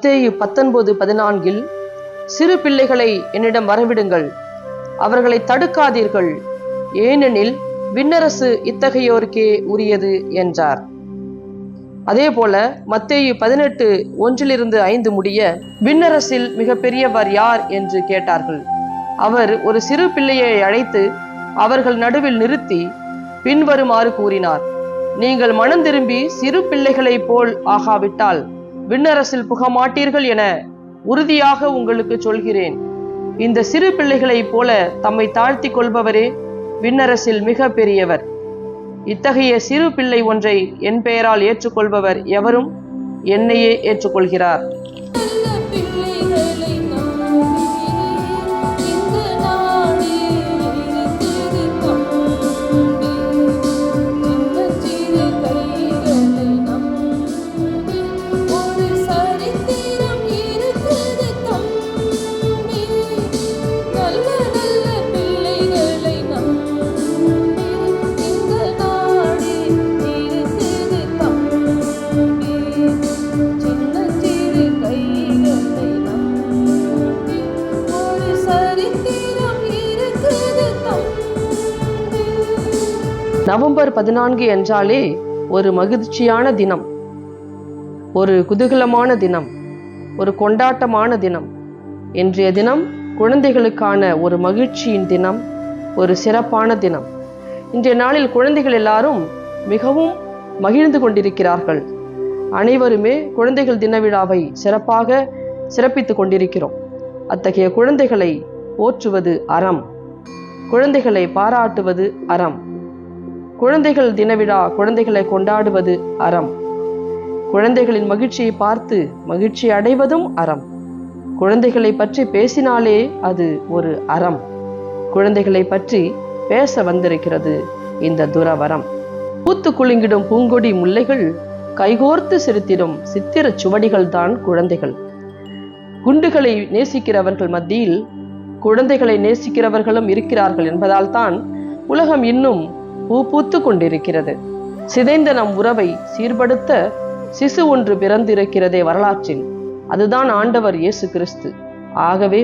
மத்தேயு பத்தொன்பது பதினான்கில் சிறு பிள்ளைகளை என்னிடம் வரவிடுங்கள். அவர்களை தடுக்காதீர்கள். ஏனெனில் விண்ணரசு இத்தகையோருக்கே உரியது என்றார். அதே போல மத்தேயு பதினெட்டு ஒன்றிலிருந்து ஐந்து முடிய விண்ணரசில் மிக பெரியவர் யார்? என்று கேட்டார்கள். அவர் ஒரு சிறு பிள்ளையை அழைத்து அவர்கள் நடுவில் நிறுத்தி பின்வருமாறு கூறினார் நீங்கள் மனம் திரும்பி சிறு பிள்ளைகளைப் போல் ஆகாவிட்டால் விண்ணரசில் புக மாட்டீர்கள் என உறுதியாக உங்களுக்கு சொல்கிறேன். இந்த சிறு பிள்ளைகளைப் போல தம்மை தாழ்த்திக் கொள்பவரே விண்ணரசில் மிக பெரியவர். இத்தகைய சிறு பிள்ளை ஒன்றை என் பெயரால் ஏற்றுக்கொள்பவர் எவரும் என்னையே ஏற்றுக்கொள்கிறார். நவம்பர் பதினான்கு என்றாலே ஒரு மகிழ்ச்சியான தினம். ஒரு குதூகலமான தினம். ஒரு கொண்டாட்டமான தினம். இன்றைய தினம் குழந்தைகளுக்கான ஒரு மகிழ்ச்சியின் தினம். ஒரு சிறப்பான தினம். இன்றைய நாளில் குழந்தைகள் எல்லாரும் மிகவும் மகிழ்ந்து கொண்டிருக்கிறார்கள். அனைவருமே குழந்தைகள் தின விழாவை சிறப்பாக சிறப்பித்துக் கொண்டிருக்கிறோம். அத்தகைய குழந்தைகளை போற்றுவது அறம். குழந்தைகளை பாராட்டுவது அறம். குழந்தைகள் தினவிழா குழந்தைகளை கொண்டாடுவது அறம். குழந்தைகளின் மகிழ்ச்சியை பார்த்து மகிழ்ச்சி அடைவதும் அறம். குழந்தைகளை பற்றி பேசினாலே அது ஒரு அறம். குழந்தைகளை பற்றி பேச வந்திருக்கிறது இந்த துரவரம் பூத்து குலுங்கிடும் பூங்கொடி முல்லைகள் கைகோர்த்து சிரித்திடும் சித்திரச் சுவடிகள் தான் குழந்தைகள். குண்டுகளை நேசிக்கிறவர்கள் மத்தியில் குழந்தைகளை நேசிக்கிறவர்களும் இருக்கிறார்கள் என்பதால் தான் உலகம் இன்னும் பூ பூத்து கொண்டிருக்கிறது. சிதைந்த நம் உறவை சீர்படுத்த சிசு ஒன்று பிறந்திருக்கிறதே வரலாற்றில். அதுதான் ஆண்டவர் இயேசு கிறிஸ்து. ஆகவே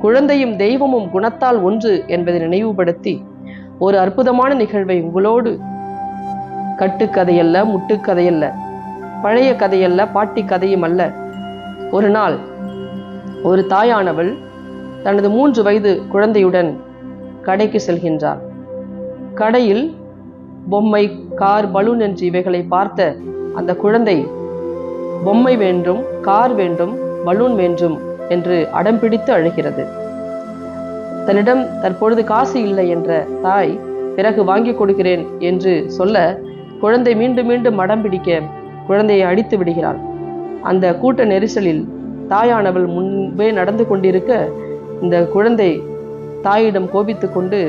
குழந்தையும் தெய்வமும் குணத்தால் ஒன்று என்பதை நினைவுபடுத்தி ஒரு அற்புதமான நிகழ்வை உங்களோடு கட்டுக்கதையல்ல முட்டுக்கதையல்ல பழைய கதையல்ல பாட்டி கதையும் அல்ல. ஒரு நாள் ஒரு தாயானவள் தனது மூன்று வயது குழந்தையுடன் கடைக்கு செல்கின்றார் கடையில் பொம்மை கார் பலூன் என்று இவைகளை பார்த்த அந்த குழந்தை பொம்மை வேண்டும் கார் வேண்டும் பலூன் வேண்டும் என்று அடம் பிடித்து அழுகிறது. தன்னிடம் தற்பொழுது காசு இல்லை என்ற தாய் பிறகு வாங்கி கொடுக்கிறேன் என்று சொல்ல குழந்தை மீண்டும் மீண்டும் மடம் பிடிக்க குழந்தையை அடித்து விடுகிறாள். அந்த கூட்ட நெரிசலில் தாயானவள் முன்பே நடந்து கொண்டிருக்க இந்த குழந்தை தாயிடம் கோபித்து கொண்டு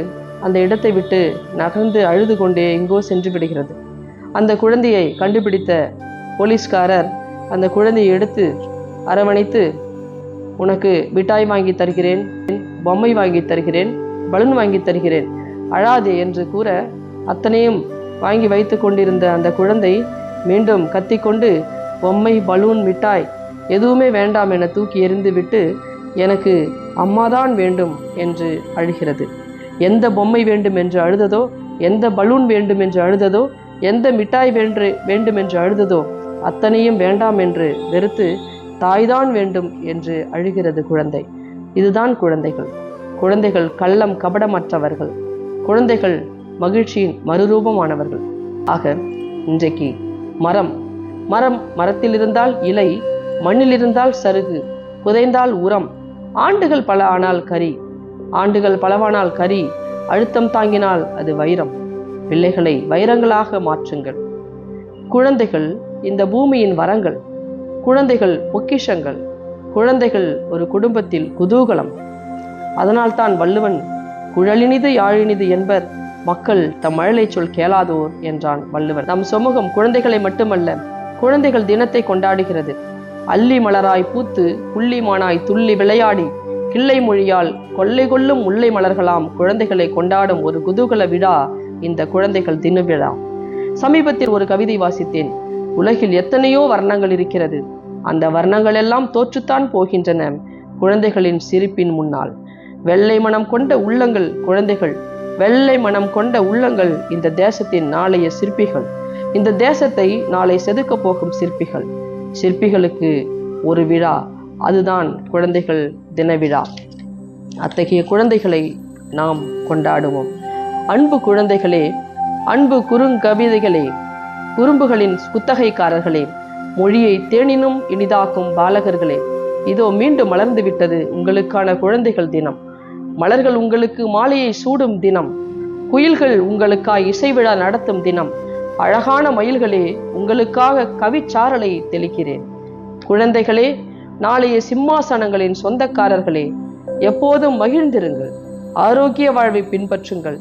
அந்த இடத்தை விட்டு நகர்ந்து அழுது கொண்டே எங்கோ சென்று விடுகிறது. அந்த குழந்தையை கண்டுபிடித்த போலீஸ்காரர் அந்த குழந்தையை எடுத்து அரவணைத்து உனக்கு மிட்டாய் வாங்கி தருகிறேன் பொம்மை வாங்கி தருகிறேன் பலூன் வாங்கி தருகிறேன் அழாதே என்று கூற அத்தனையும் வாங்கி வைத்து கொண்டிருந்த அந்த குழந்தை மீண்டும் கத்திக்கொண்டு பொம்மை பலூன் மிட்டாய் எதுவுமே வேண்டாம் என தூக்கி எறிந்துவிட்டு எனக்கு அம்மாதான் வேண்டும் என்று அழுகிறது. எந்த பொம்மை வேண்டும் என்று அழுததோ எந்த பலூன் வேண்டும் என்று அழுததோ எந்த மிட்டாய் வேண்டு வேண்டும் என்று அழுததோ அத்தனையும் வேண்டாம் என்று வெறுத்து தாய்தான் வேண்டும் என்று அழுகிறது குழந்தை. இதுதான் குழந்தைகள். குழந்தைகள் கள்ளம் கபடமற்றவர்கள். குழந்தைகள் மகிழ்ச்சியின் மறுரூபமானவர்கள். ஆக இன்றைக்கு மரம். மரம் மரத்தில் இருந்தால் இலை மண்ணில் இருந்தால் சருகு புதைந்தால் உரம். ஆண்டுகள் பல ஆனால் கரி ஆண்டுகள் பலவானால் கரி அழுத்தம் தாங்கினால் அது வைரம். பிள்ளைகளை வைரங்களாக மாற்றுங்கள். குழந்தைகள் இந்த பூமியின் வரங்கள். குழந்தைகள் பொக்கிஷங்கள். குழந்தைகள் ஒரு குடும்பத்தில் குதூகலம். அதனால்தான் வள்ளுவன் குழலினிது யாழினிது என்பர் மக்கள் தம் மழலை சொல் கேளாதோர் என்றான் வள்ளுவன். நம் சமூகம் குழந்தைகளை மட்டுமல்ல குழந்தைகள் தினத்தை கொண்டாடுகிறது. அல்லி மலராய் பூத்து புள்ளிமானாய் துள்ளி விளையாடி கிள்ளை மொழியால் கொள்ளை கொள்ளும் முல்லை மலர்களாம் குழந்தைகளை கொண்டாடும் ஒரு குதூகல விழா இந்த குழந்தைகள் தின விழா சமீபத்தில் ஒரு கவிதை வாசித்தேன். உலகில் எத்தனையோ வர்ணங்கள் இருக்கிறது. அந்த வர்ணங்கள் எல்லாம் தோற்றுத்தான் போகின்றன. குழந்தைகளின் சிரிப்பின் முன்னால். வெள்ளை மனம் கொண்ட உள்ளங்கள் குழந்தைகள். வெள்ளை மனம் கொண்ட உள்ளங்கள் இந்த தேசத்தின் நாளைய சிற்பிகள். இந்த தேசத்தை நாளை செதுக்கப் போகும் சிற்பிகள். சிற்பிகளுக்கு ஒரு விழா. அதுதான் குழந்தைகள் தினவிழா. அத்தகைய குழந்தைகளை நாம் கொண்டாடுவோம். அன்பு குழந்தைகளே அன்பு குறுங்கவிதைகளே குறும்புகளின் குத்தகைக்காரர்களே மொழியை தேனினும் இனிதாக்கும் பாலகர்களே இதோ மீண்டும் மலர்ந்து விட்டது உங்களுக்கான குழந்தைகள் தினம். மலர்கள் உங்களுக்கு மாலையை சூடும் தினம். குயில்கள் உங்களுக்காய் இசை விழா நடத்தும் தினம். அழகான மயில்களே உங்களுக்காக கவிச்சாரலை தெளிக்கிறேன். குழந்தைகளே நாளைய சிம்மாசனங்களின் சொந்தக்காரர்களே எப்போதும் மகிழ்ந்திருங்கள். ஆரோக்கிய வாழ்வை பின்பற்றுங்கள்.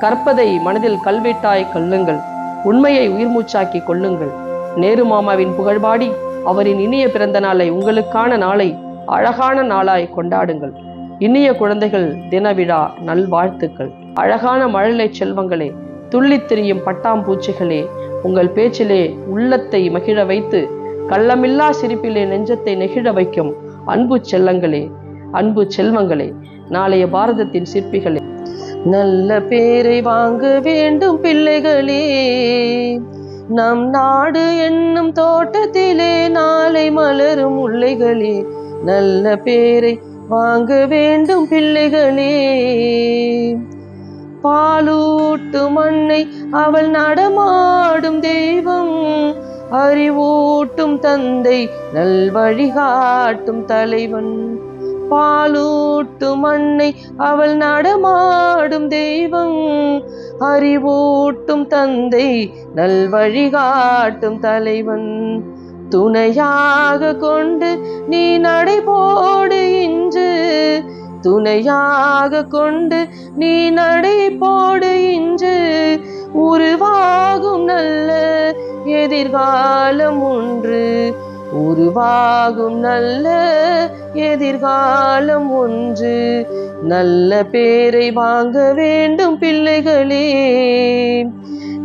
கற்பதை மனதில் கல்வெட்டாய் கல்லுங்கள். உண்மையை உயிர் மூச்சாக்கி கொள்ளுங்கள். நேரு மாமாவின் புகழ்பாடி அவரின் இனிய பிறந்த நாளை உங்களுக்கான நாளை அழகான நாளாய் கொண்டாடுங்கள். இனிய குழந்தைகள் தின விழா நல்வாழ்த்துக்கள். அழகான மழலை செல்வங்களே துள்ளித் திரியும் பட்டாம்பூச்சிகளே உங்கள் பேச்சிலே உள்ளத்தை மகிழ வைத்து கள்ளமில்லா சிரிப்பிலே நெஞ்சத்தை நெகிழ வைக்கும் அன்பு செல்லங்களே அன்பு செல்வங்களே நாளைய பாரதத்தின் சிற்பிகளே. நல்ல பேரை வாங்க வேண்டும் பிள்ளைகளே. நம் நாடு என்னும் தோட்டத்திலே நாளை மலரும் முல்லைகளே. நல்ல பேரை வாங்க வேண்டும் பிள்ளைகளே. பாலூட்டு மண்ணை அவள் நடமாடும் தெய்வம். அறிவூட்டும் தந்தை நல்வழிகாட்டும் தலைவன். பாலூட்டும் அன்னை அவள் நடமாடும் தெய்வம். அறிவூட்டும் தந்தை நல்வழிகாட்டும் தலைவன். துணையாக கொண்டு நீ நடைபோடு இன்று. துணையாக கொண்டு நீ நடைபோடு இன்று. உருவாகும் நல்ல எதிர்காலம் ஒன்று உருவாகும் நல்ல எதிர்காலம் ஒன்று. நல்ல பேரை வாங்க வேண்டும் பிள்ளைகளே.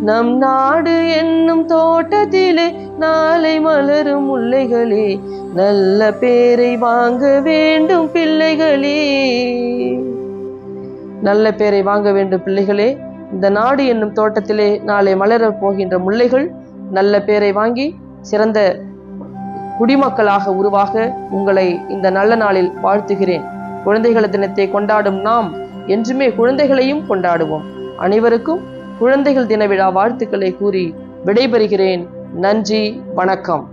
நம் நாடு என்னும் தோட்டத்திலே நாளை மலரும் முல்லைகளே. நல்ல பேரை வாங்க வேண்டும் பிள்ளைகளே. நல்ல பேரை வாங்க வேண்டும் பிள்ளைகளே. இந்த நாடு என்னும் தோட்டத்திலே நாளை மலரப் போகின்ற முல்லைகள் நல்ல பேரை வாங்கி சிறந்த குடிமக்களாக உருவாக உங்களை இந்த நல்ல நாளில் வாழ்த்துகிறேன். குழந்தைகள் தினத்தை கொண்டாடும் நாம் என்றுமே குழந்தைகளையும் கொண்டாடுவோம். அனைவருக்கும் குழந்தைகள் தின விழா வாழ்த்துக்களை கூறி விடைபெறுகிறேன். நன்றி வணக்கம்.